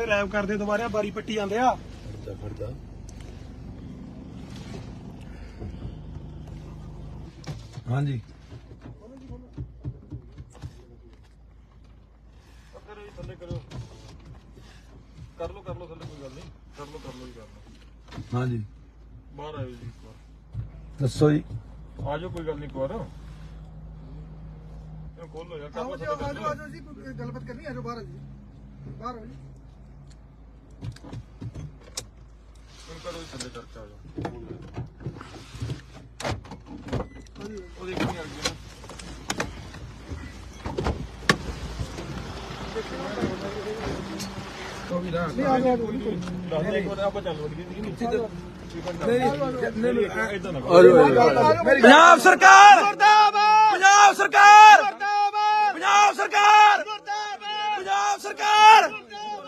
ਦੇ ਰੈਪ ਕਰਦੇ ਦੁਬਾਰਾ ਬਾਰੀ ਪੱਟੀ ਜਾਂਦੇ ਆ। ਖੜਦਾ ਖੜਦਾ ਹਾਂਜੀ। ਕਰੋ ਜੀ ਥੱਲੇ ਕਰੋ। ਕਰ ਲਓ ਕਰ ਲਓ ਥੱਲੇ ਕੋਈ ਗੱਲ ਨਹੀਂ। ਕਰ ਲਓ ਕਰ ਲਓ ਜੀ ਕਰ ਲਓ। ਹਾਂਜੀ। ਬਾਹਰ ਆਇਓ ਜੀ ਇੱਕ ਵਾਰ। ਦੱਸੋ ਜੀ। ਆ ਜਾਓ ਕੋਈ ਗੱਲ ਨਹੀਂ ਇੱਕ ਵਾਰ। ਇਹ ਖੋਲੋ ਯਾਰ ਕਰ ਲਓ ਜੀ ਕੋਈ ਗੱਲਬਾਤ ਕਰਨੀ ਹੈ ਜੋ। ਬਾਹਰ ਜੀ ਹੁਣ ਕਰੋ ਥੱਲੇ ਚਰਚਾ ਆ ਜਾਓ ਉਹ ਦੇਖੀ ਆ ਗਈ ਨਾ ਨਹੀਂ ਆ ਆ ਜਾਓ ਦੱਸ ਦੇ ਇੱਕ ਆਪਾਂ ਚੱਲ ਵੜੀਏ ਜੀ ਨੀਚੇ ਤੇ ਪੰਜਾਬ ਸਰਕਾਰ! ਪੰਜਾਬ ਸਰਕਾਰ! ਪੰਜਾਬ ਸਰਕਾਰ! ਪੰਜਾਬ ਸਰਕਾਰ!